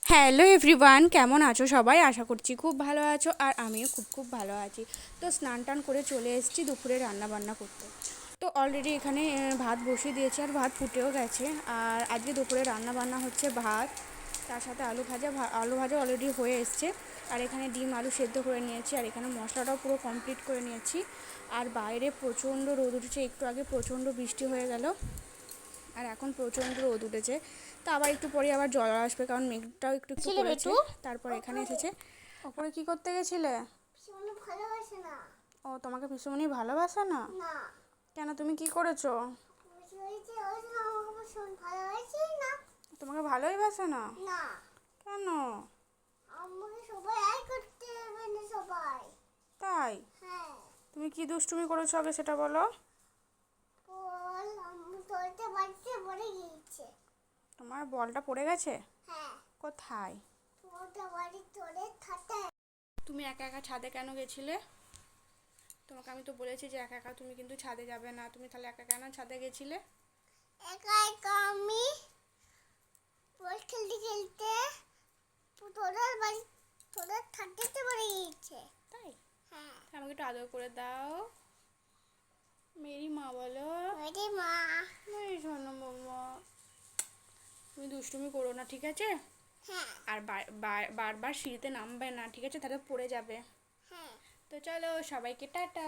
Hello everyone, কেমন আছো সবাই? আশা করছি খুব ভালো আছো আর আমিও খুব খুব ভালো আছি। তো স্নান টান করে চলে এসেছি দুপুরে রান্না বান্না করতে। তো অলরেডি এখানে ভাত বসিয়ে দিয়েছি আর ভাত ফুটেও গেছে। আর আজকে দুপুরে রান্না বান্না হচ্ছে ভাত, তার সাথে আলু ভাজা আলু ভাজা অলরেডি হয়ে এসছে। আর এখানে ডিম আলু সেদ্ধ করে নিয়েছি আর এখানে মশলাটাও পুরো কমপ্লিট করে নিয়েছি। আর বাইরে প্রচণ্ড রোদ উঠেছে, একটু আগে প্রচণ্ড বৃষ্টি হয়ে গেল। আর এখন প্রচণ্ড রোদ উঠেছে। তো আবার একটু পরে আবার জল আসবে কারণ মেঘটাও একটু একটু করেছে। তারপর এখানে এসেছে। ওপরে কি করতে গেছিলে? ভীষণ ভালোবাসে না। ও তোমাকে ভীষণই ভালোবাসে না? না। কেন তুমি কি করেছ? তোমাকে ভালোই বাসে না? না। কেন? তাই? হ্যাঁ। তুমি কি দুষ্টুমি করেছ আগে সেটা বলো? বল আমি তোরতে বাড়িতে পড়ে গিয়েছে। তোমার বলটা পড়ে গেছে? হ্যাঁ। কোথায়? তোরটা বাড়ি তোরে থাকে তুমি একা একা ছাদে কেন গেছিলে? তোমাকে আমি তো বলেছি যে একা একা তুমি কিন্তু ছাদে যাবে না। তুমি তাহলে একা কেন ছাদে গেছিলে? একা একা আমি বল খেলতে খেলতে তোদের বাড়ি তোদের থাকতে পড়ে গিয়েছে। তাই? হ্যাঁ। আমাকে একটু আদর করে দাও। মেরি মা বলো। ওরে মা তুমি দুষ্টুমি করো না ঠিক আছে? হ্যাঁ। আর বার- বার- বারবার সিঁড়িতে নামবে না ঠিক আছে? তাহলে পড়ে যাবে। হ্যাঁ। তো চলো সবাইকে টাটা।